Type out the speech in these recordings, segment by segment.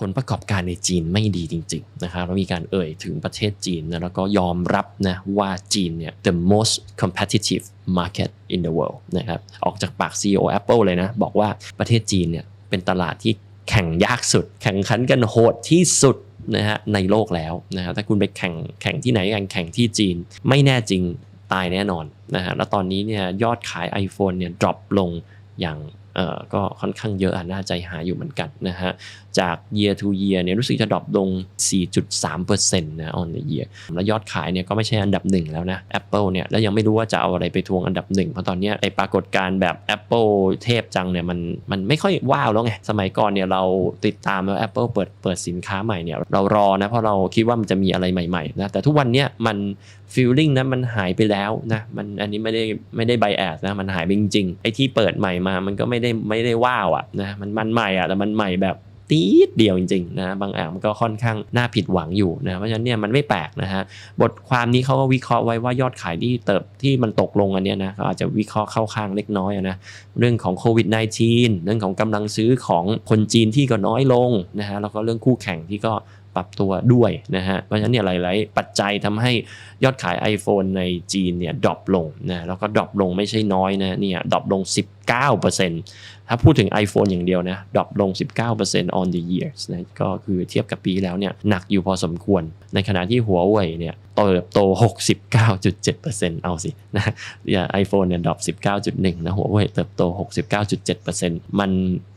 ผลประกอบการในจีนไม่ดีจริงๆนะครับแล้วมีการเอ่ยถึงประเทศจีนนะแล้วก็ยอมรับนะว่าจีนเนี่ย the most competitive market in the world นะครับออกจากปาก CEO Apple เลยนะ บอกว่าประเทศจีนเนี่ยเป็นตลาดที่แข่งยากสุด แข่งขันกันโหดที่สุดนะฮะในโลกแล้วนะฮะถ้าคุณไปแข่งแข่งที่ไหนกันแข่งที่จีนไม่แน่จริงตายแน่นอนนะฮะแล้วตอนนี้เนี่ยยอดขาย iPhone เนี่ย drop ลงอย่าง ก็ค่อนข้างเยอะอะน่าใจหายอยู่เหมือนกันนะฮะ จาก year to year เนี่ยรู้สึกจะดรอปลง 4.3%นะ on the year แล้วยอดขายเนี่ยก็ไม่ใช่อันดับหนึ่งแล้วนะ Apple เนี่ยแล้วยังไม่รู้ว่าจะเอาอะไรไปทวงอันดับหนึ่งเพราะตอนนี้ไอปรากฏการณ์แบบ Apple เทพจังเนี่ยมันมันไม่ค่อยว้าวแล้วไง สมัยก่อนเนี่ยเราติดตามแล้ว Apple เปิดเปิดสินค้าใหม่เนี่ยเรารอนะเพราะเราคิดว่ามันจะมีอะไรใหม่ๆนะแต่ทุกวันเนี้ยมัน feeling นะมันหายไปแล้วนะมันอันนี้ไม่ได้ไม่ได้ bias นะมันหายไปจริงๆไอที่เปิดใหม่มามันก็ไม่ได้ไม่ได้ว้าวอะนะมันมันใหม่อะแต่มันใหม่แบบตีดเดียวจริงๆนะบางอ่างมันก็ค่อนข้างน่าผิดหวังอยู่นะเพราะฉะนั้นเนี่ยมันไม่แปลกนะฮะบทความนี้เขาก็วิเคราะห์ไว้ว่ายอดขายที่เติบที่มันตกลงอันเนี้ยนะเขาอาจจะวิเคราะห์เข้าข้างเล็กน้อยนะเรื่องของโควิด -19 เรื่องของกำลังซื้อของคนจีนที่ก็น้อยลงนะฮะแล้วก็เรื่องคู่แข่งที่ก็ปรับตัวด้วยนะฮะ เพราะฉะนั้นเนี่ยหลาย ๆ ปัจจัยทำให้ยอดขาย iPhone ในจีนเนี่ยดรอปลงนะแล้วก็ดรอปลงไม่ใช่น้อยนะเนี่ยดรอปลง 19%ถ้าพูดถึง iPhone อย่างเดียวนะดรอปลง 19% on the years นะก็คือเทียบกับปีแล้วเนี่ยหนักอยู่พอสมควร ในขณะที่หัวเว่ยเนี่ยเติบโต 69.7%เอาสินะอย่า iPhone เนี่ยดรอป19.1 นะหัวเว่ยเติบโต 69.7%มัน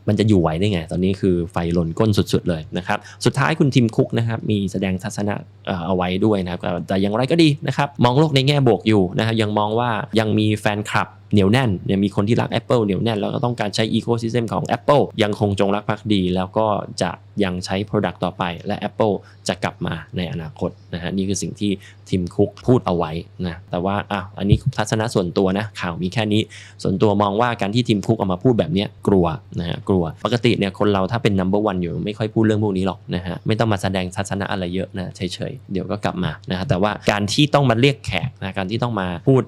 มันจะอยู่ไหวได้ไง ตอนนี้คือไฟหล่นก้นสุดๆเลยนะครับ สุดท้ายคุณทิมคุกนะครับ มีแสดงทัศนะเอ่อเอาไว้ด้วยนะครับ แต่อย่างไรก็ดีนะครับ มองโลกในแง่บวกอยู่นะครับยังมองว่ายังมีแฟนคลับ เหนียวแน่นเนี่ยมีคนที่รัก Apple เหนียวแน่นแล้วก็ต้องการใช้ Ecosystem ของ Apple ยังคงจงรักภักดี แล้วก็จะยังใช้ Product ต่อไป และ Apple จะกลับมาในอนาคตนะฮะนี่คือสิ่งที่ทีมคุกพูดเอาไว้นะแต่ว่าอะอันนี้ทัศนะส่วนตัวนะข่าวมีแค่นี้ ส่วนตัวมองว่าการที่ทีมคุกออกมาพูดแบบนี้กลัวนะฮะกลัวปกติเนี่ยคนเราถ้าเป็น number one อยู่ไม่ค่อยพูดเรื่องพวกนี้หรอกนะฮะไม่ต้องมาแสดงทัศนะอะไรเยอะนะเฉยๆเดี๋ยวก็กลับมานะฮะแต่ว่าการที่ต้องมาเรียกแขกนะการที่ต้องมาพูด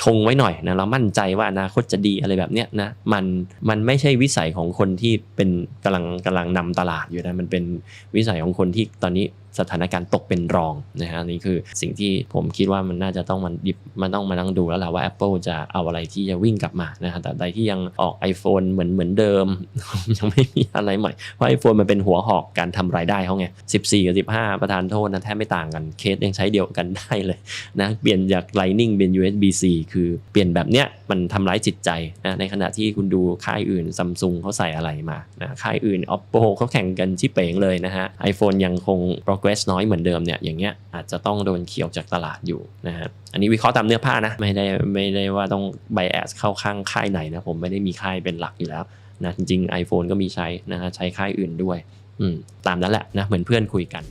ชงไว้หน่อยนะเรามั่นใจว่าอนาคตจะดีอะไรแบบเนี้ยนะมันมันไม่ใช่วิสัยของคนที่เป็นกำลังกำลังนำตลาดอยู่นะมันเป็นวิสัยของคนที่ตอนนี้ สถานการณ์ตกเป็นรองนะฮะนี่คือสิ่งที่ผมคิดว่ามันน่าจะต้องมันดิบมันต้องมานั่งดูแล้วแหละว่า Apple จะเอาอะไรที่จะวิ่งกลับมานะฮะแต่ใดที่ยังออก iPhone เหมือนเหมือนเดิม ยังไม่มีอะไรใหม่ เพราะ iPhone มันเป็นหัวหอกการทำรายได้เขาไง14 กับ 15 ประธานโทษนะแทบไม่ต่างกันเคสยังใช้เดียวกันได้เลยนะเปลี่ยนจาก Lightning เป็น USB-C คือเปลี่ยนแบบเนี้ยมันทำร้ายจิตใจนะในขณะที่คุณดูค่ายอื่นซัมซุงเขาใส่อะไรมานะค่ายอื่น Oppo เขาแข่งกันชิเป๋งเลยนะฮะ iPhone ยังคง progress น้อยเหมือนเดิมเนี่ยอย่างเงี้ยอาจจะต้องโดนเขียวจากตลาดอยู่นะฮะอันนี้วิเคราะห์ตามเนื้อผ้านะไม่ได้ไม่ได้ว่าต้อง bias เข้าข้างค่ายไหนนะผมไม่ได้มีค่ายเป็นหลักอยู่แล้วนะจริงๆ iPhone ก็มีใช้นะฮะใช้ค่ายอื่นด้วยอืมตามนั้นแหละนะเหมือนเพื่อนคุยกัน